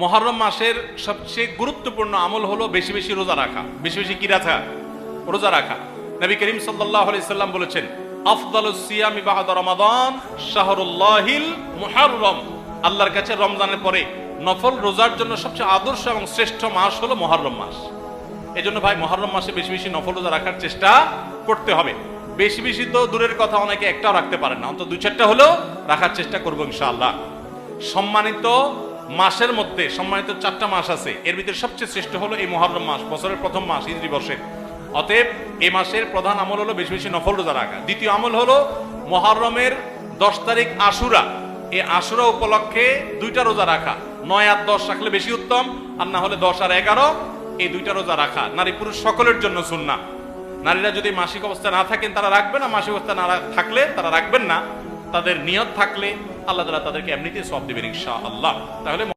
মহরম মাসের সবচেয়ে গুরুত্বপূর্ণ আমল হলো বেশি বেশি রোজা রাখা, বেশি বেশি কি রাখা? রোজা রাখা। নবী করিম আলাইহি সাল্লাম বলেছেন, আফদালুস সিয়ামি বা'দা রমাদান শাহরুল্লাহিল মুহাররম। আল্লাহর কাছে রমজানের পরে নফল রোজার জন্য সবচেয়ে আদর্শ এবং শ্রেষ্ঠ মাস হলো মহরম মাস। এই জন্য ভাই, মহরম মাসে বেশি বেশি নফল রোজা রাখার চেষ্টা করতে হবে। বেশি বেশি তো দূরের কথা অনেকে একটাও রাখতে পারেন না, অন্তত দুই চারটা হলেও রাখার চেষ্টা করব ইনশাআল্লাহ। সম্মানিত মাসের মধ্যে, সম্মানিত চারটা মাস আছে। এর ভিতরে সবচেয়ে শ্রেষ্ঠ হলো এই মহরম মাস, বছরের প্রথম মাস ইদ্রি বর্ষের। অতএব এ মাসের প্রধান আমল হলো বেশি বেশি নফল রোজা রাখা। দ্বিতীয় আমল হলো মহরমের দশ তারিখ আশুরা। এই আশুরা উপলক্ষে দুইটা রোজা রাখা। নয় আর দশ রাখলে বেশি উত্তম, আর না হলে দশ আর এগারো, এই দুইটা রোজা রাখা। নারী পুরুষ সকলের জন্য সুন্না নারীরা যদি মাসিক অবস্থা না থাকেন, তারা রাখবেন না। মাসিক অবস্থা না থাকলে তারা রাখবেন না। তাদের নিয়ত থাকলে আল্লাহ তাদেরকে এমনিতে সব দেবেন ইনশা আল্লাহ তাহলে